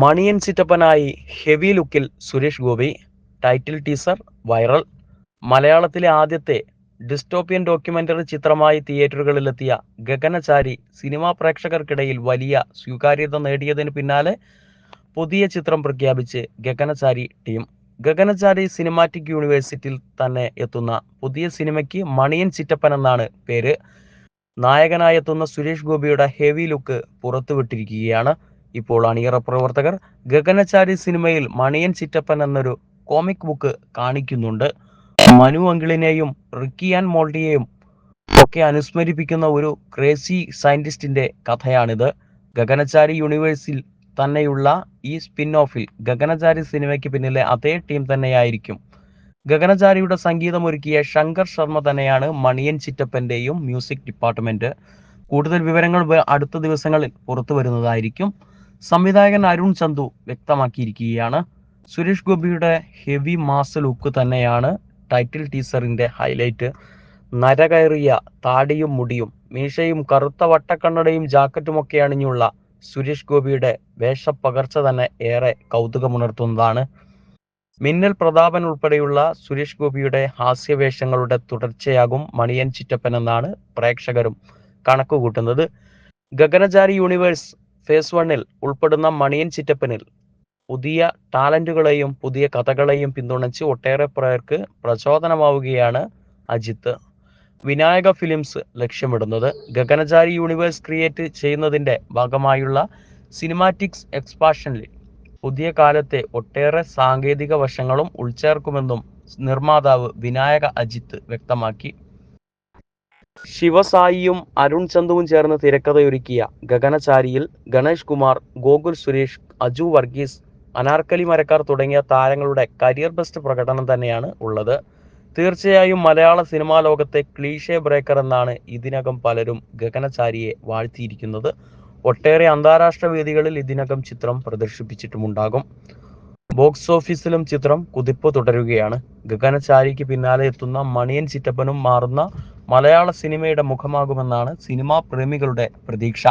മണിയൻ ചിറ്റപ്പനായി ഹെവി ലുക്കിൽ Suresh Gopi title teaser viral. മലയാളത്തിലെ ആദ്യത്തെ ഡിസ്റ്റോപ്പിയൻ ഡോക്യുമെന്ററി ചിത്രമായി തിയേറ്ററുകളിലെത്തിയ ഗഗനചാരി സിനിമാ പ്രേക്ഷകർക്കിടയിൽ വലിയ സ്വീകാര്യത നേടിയതിന് പിന്നാലെ പുതിയ ചിത്രം പ്രഖ്യാപിച്ച് ഗഗനചാരി ടീം. ഗഗനചാരി സിനിമാറ്റിക് യൂണിവേഴ്സിറ്റിയിൽ തന്നെ എത്തുന്ന പുതിയ സിനിമയ്ക്ക് മണിയൻ ചിറ്റപ്പൻ എന്നാണ് പേര്. നായകനായെത്തുന്ന സുരേഷ് ഗോപിയുടെ ഹെവി ലുക്ക് പുറത്തുവിട്ടിരിക്കുകയാണ്. ഇപ്പോൾ അണിയറ പ്രവർത്തകർ ഗഗനചാരി സിനിമയിൽ മണിയൻ ചിറ്റപ്പൻ എന്നൊരു കോമിക് ബുക്ക് കാണിക്കുന്നുണ്ട്. മനു അങ്കിളിനെയും റിക്കി ആൻഡ് മോൾട്ടിയെയും ഒക്കെ അനുസ്മരിപ്പിക്കുന്ന ഒരു ക്രേസി സയന്റിസ്റ്റിന്റെ കഥയാണിത്. ഗഗനചാരി യൂണിവേഴ്സിൽ തന്നെയുള്ള ഈ സ്പിൻ ഓഫിൽ ഗഗനചാരി സിനിമയ്ക്ക് പിന്നിലെ അതേ ടീം തന്നെയായിരിക്കും. ഗഗനചാരിയുടെ സംഗീതമൊരുക്കിയ ശങ്കർ ശർമ്മ തന്നെയാണ് മണിയൻ ചിറ്റപ്പന്റെയും മ്യൂസിക് ഡിപ്പാർട്ട്മെന്റ് കൂടുതൽ വിവരങ്ങൾ അടുത്ത ദിവസങ്ങളിൽ പുറത്തു വരുന്നതായിരിക്കും സംവിധായകൻ അരുൺ ചന്തു വ്യക്തമാക്കിയിരിക്കുകയാണ്. സുരേഷ് ഗോപിയുടെ ഹെവി മാസ് ലുക്ക് തന്നെയാണ് ടൈറ്റിൽ ടീസറിന്റെ ഹൈലൈറ്റ്. നരകയറിയ താടിയും മുടിയും മീശയും കറുത്ത വട്ടക്കണ്ണടയും ജാക്കറ്റുമൊക്കെ അണിഞ്ഞുള്ള സുരേഷ് ഗോപിയുടെ വേഷപ്പകർച്ച തന്നെ ഏറെ കൗതുകമുണർത്തുന്നതാണ്. മിന്നൽ പ്രതാപൻ ഉൾപ്പെടെയുള്ള സുരേഷ് ഗോപിയുടെ ഹാസ്യവേഷങ്ങളുടെ തുടർച്ചയാകും മണിയൻ ചിറ്റപ്പൻ എന്നാണ് പ്രേക്ഷകരും കണക്കുകൂട്ടുന്നത്. ഗഗനചാരി യൂണിവേഴ്സ് ഫേസ് വണ്ണിൽ ഉൾപ്പെടുന്ന മണിയൻ ചിറ്റപ്പനിൽ പുതിയ ടാലന്റുകളെയും പുതിയ കഥകളെയും പിന്തുണച്ച് ഒട്ടേറെ പേർക്ക് പ്രചോദനമാവുകയാണ് അജിത്ത്. വിനായക ഫിലിംസ് ലക്ഷ്യമിടുന്നത് ഗഗനചാരി യൂണിവേഴ്സ് ക്രിയേറ്റ് ചെയ്യുന്നതിന്റെ ഭാഗമായുള്ള സിനിമാറ്റിക്സ് എക്സ്പാഷനിൽ പുതിയ കാലത്തെ ഒട്ടേറെ സാങ്കേതിക വശങ്ങളും ഉൾച്ചേർക്കുമെന്നും നിർമ്മാതാവ് വിനായക അജിത്ത് വ്യക്തമാക്കി. ശിവസായിയും അരുൺ ചന്തുവും ചേർന്ന് തിരക്കഥയൊരുക്കിയ ഗഗനചാരിയിൽ ഗണേഷ് കുമാർ ഗോകുൽ സുരേഷ് അജു വർഗീസ് അനാർക്കലി മരക്കാർ തുടങ്ങിയ താരങ്ങളുടെ കരിയർ ബെസ്റ്റ് പ്രകടനം തന്നെയാണ് ഉള്ളത്. തീർച്ചയായും മലയാള സിനിമാ ലോകത്തെ ക്ലീഷേ ബ്രേക്കർ എന്നാണ് ഇതിനകം പലരും ഗഗനചാരിയെ വാഴ്ത്തിയിരിക്കുന്നത്. ഒട്ടേറെ അന്താരാഷ്ട്ര വേദികളിൽ ഇതിനകം ചിത്രം പ്രദർശിപ്പിച്ചിട്ടുമുണ്ടാകും. ബോക്സ് ഓഫീസിലും ചിത്രം കുതിപ്പ് തുടരുകയാണ്. ഗഗനചാരിക്ക് പിന്നാലെ എത്തുന്ന മണിയൻ ചിറ്റപ്പനും മാറുന്ന മലയാള സിനിമയുടെ മുഖമാകുമെന്നാണ് സിനിമാ പ്രേമികളുടെ പ്രതീക്ഷ.